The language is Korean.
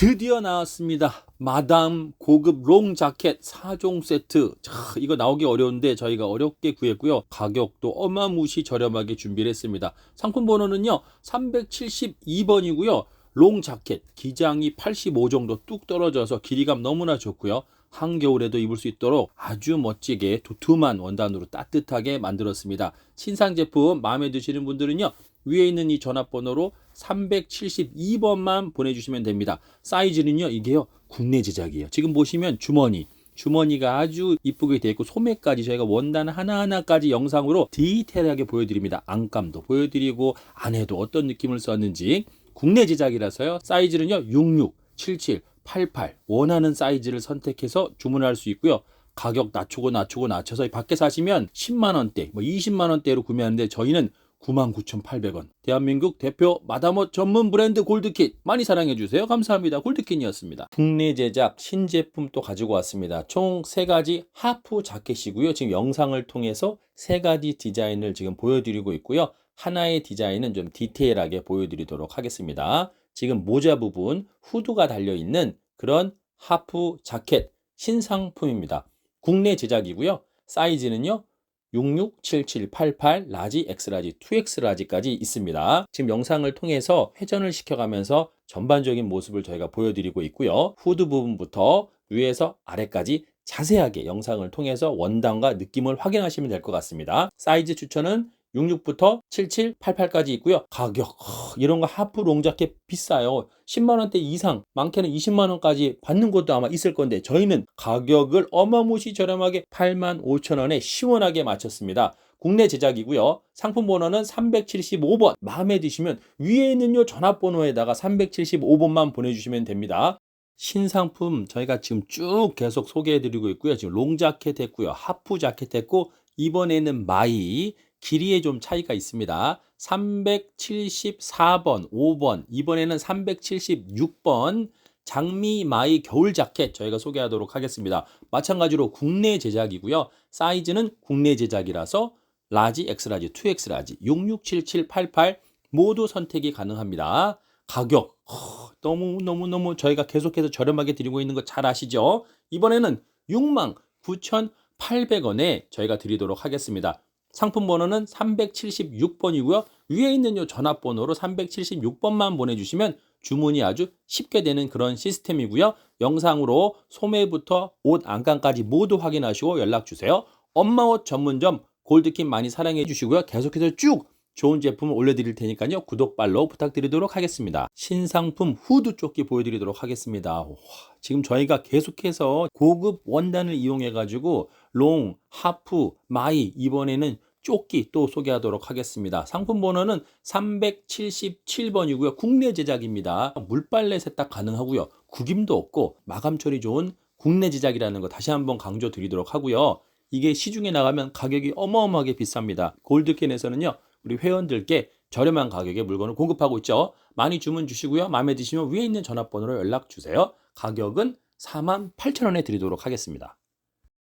드디어 나왔습니다. 마담 고급 롱 자켓 4종 세트. 자, 이거 나오기 어려운데 저희가 어렵게 구했고요. 가격도 어마무시 저렴하게 준비를 했습니다. 상품 번호는요. 372번이고요. 롱 자켓 기장이 85 정도 뚝 떨어져서 길이감 너무나 좋고요. 한겨울에도 입을 수 있도록 아주 멋지게 두툼한 원단으로 따뜻하게 만들었습니다. 신상 제품 마음에 드시는 분들은요. 위에 있는 이 전화번호로 372번만 보내주시면 됩니다. 사이즈는요, 이게요, 국내 제작이에요. 지금 보시면 주머니, 주머니가 아주 이쁘게 되어 있고 소매까지 저희가 원단 하나하나까지 영상으로 디테일하게 보여드립니다. 안감도 보여드리고 안에도 어떤 느낌을 썼는지 국내 제작이라서요. 사이즈는요, 66, 77, 88 원하는 사이즈를 선택해서 주문할 수 있고요. 가격 낮추고 낮추고 낮춰서 밖에 사시면 10만 원대, 뭐 20만 원대로 구매하는데 저희는 99,800원. 대한민국 대표 마다모 전문 브랜드 골드킷 많이 사랑해 주세요. 감사합니다. 골드kit이었습니다. 국내 제작 신제품 또 가지고 왔습니다. 총세 가지 하프 자켓이고요. 지금 영상을 통해서 세 가지 디자인을 지금 보여드리고 있고요. 하나의 디자인은 좀 디테일하게 보여드리도록 하겠습니다. 지금 모자 부분 후드가 달려 있는 그런 하프 자켓 신상품입니다. 국내 제작이고요. 사이즈는요. 66, 77, 88, 라지, 엑스라지, 2엑스라지까지 있습니다. 지금 영상을 통해서 회전을 시켜가면서 전반적인 모습을 저희가 보여드리고 있고요. 후드 부분부터 위에서 아래까지 자세하게 영상을 통해서 원단과 느낌을 확인하시면 될 것 같습니다. 사이즈 추천은 66부터 77, 88까지 있고요. 가격 허, 이런 거 하프 롱자켓 비싸요. 10만 원대 이상, 많게는 20만 원까지 받는 곳도 아마 있을 건데 저희는 가격을 어마무시 저렴하게 8만 5천 원에 시원하게 맞췄습니다. 국내 제작이고요. 상품 번호는 375번. 마음에 드시면 위에 있는 요 전화번호에다가 375번만 보내주시면 됩니다. 신상품 저희가 지금 쭉 계속 소개해드리고 있고요. 지금 롱 자켓 했고요. 하프 자켓 했고 이번에는 마이 길이에 좀 차이가 있습니다. 374번, 5번, 이번에는 376번 장미 마이 겨울 자켓 저희가 소개하도록 하겠습니다. 마찬가지로 국내 제작이고요. 사이즈는 국내 제작이라서 라지, 엑스라지, 2엑스라지, 667788 모두 선택이 가능합니다. 가격 허, 너무 너무 너무 저희가 계속해서 저렴하게 드리고 있는 거 잘 아시죠? 이번에는 6만 9,800원에 저희가 드리도록 하겠습니다. 상품 번호는 376번이고요. 위에 있는 요 전화번호로 376번만 보내주시면 주문이 아주 쉽게 되는 그런 시스템이고요. 영상으로 소매부터 옷 안감까지 모두 확인하시고 연락 주세요. 엄마 옷 전문점 골드킨 많이 사랑해 주시고요. 계속해서 쭉 좋은 제품을 올려드릴 테니까요. 구독, 팔로우 부탁드리도록 하겠습니다. 신상품 후드 조끼 보여드리도록 하겠습니다. 와, 지금 저희가 계속해서 고급 원단을 이용해가지고 롱, 하프, 마이 이번에는 조끼 또 소개하도록 하겠습니다. 상품 번호는 377번이고요. 국내 제작입니다. 물빨래 세탁 가능하고요. 구김도 없고 마감 처리 좋은 국내 제작이라는 거 다시 한번 강조 드리도록 하고요. 이게 시중에 나가면 가격이 어마어마하게 비쌉니다. 골드캔에서는요. 우리 회원들께 저렴한 가격에 물건을 공급하고 있죠. 많이 주문 주시고요. 마음에 드시면 위에 있는 전화번호로 연락 주세요. 가격은 4만 8천 원에 드리도록 하겠습니다.